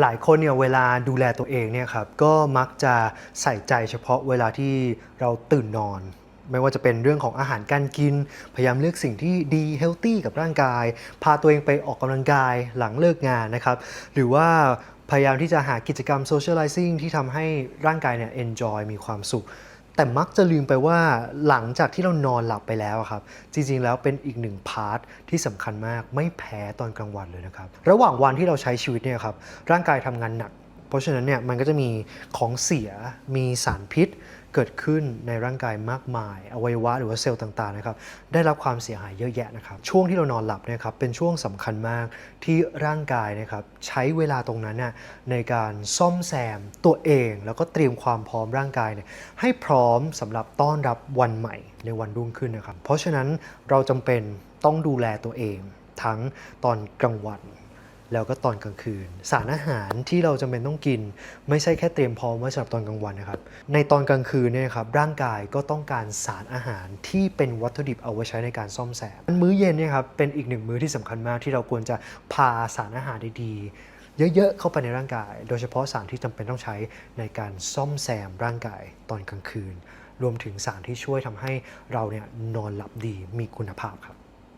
หลายคนเนี่ยเวลาดูแลตัวเองเนี่ยครับก็มักจะใส่ใจเฉพาะเวลาที่เราตื่นนอน ไม่ว่าจะเป็นเรื่องของอาหารการกิน พยายามเลือกสิ่งที่ดีเฮลตี้กับร่างกาย พาตัวเองไปออกกำลังกายหลังเลิกงานนะครับ หรือว่าพยายามที่จะหากิจกรรมโซเชียลไลซิ่งที่ทำให้ร่างกายเนี่ยเอนจอยมีความสุข แต่มักจะลืมไปว่าหลังจากที่เรานอนหลับไปแล้วครับ จริงๆแล้วเป็นอีกหนึ่งพาร์ทที่สำคัญมากไม่แพ้ตอนกลางวันเลยนะครับ ระหว่างวันที่เราใช้ชีวิตเนี่ยครับร่างกายทำงานหนัก เพราะฉะนั้นเนี่ยมันก็จะมีของเสียมีสารพิษ เกิดขึ้นในร่างกายมากมาย อวัยวะหรือว่าเซลล์ต่างๆนะครับได้รับความเสียหายเยอะแยะนะครับช่วงที่เรานอนหลับเนี่ยครับเป็นช่วงสำคัญมากที่ร่างกายนะครับใช้เวลาตรงนั้นน่ะในการซ่อมแซมตัวเอง แล้วก็เตรียมความพร้อมร่างกายเนี่ยให้พร้อมสำหรับต้อนรับวันใหม่ในวันรุ่งขึ้นนะครับเพราะฉะนั้นเราจำเป็นต้องดูแลตัวเอง ทั้งตอนกลางวัน แล้วก็ตอนกลางคืน สารอาหารที่เราจำเป็นต้องกิน ไม่ใช่แค่เตรียมพร้อมไว้สำหรับตอนกลางวันนะครับ ในตอนกลางคืนเนี่ยครับร่างกายก็ต้องการสารอาหารที่เป็นวัตถุดิบเอาไว้ใช้ในการซ่อมแซมมื้อเย็นเนี่ยครับเป็นอีกหนึ่งมื้อที่สำคัญมากที่เราควรจะพาสารอาหารดีๆเยอะ ๆ เข้าไปในร่างกาย โดยเฉพาะสารที่จำเป็นต้องใช้ในการซ่อมแซมร่างกายตอนกลางคืน รวมถึงสารที่ช่วยทำให้เราเนี่ยนอนหลับดีมีคุณภาพครับ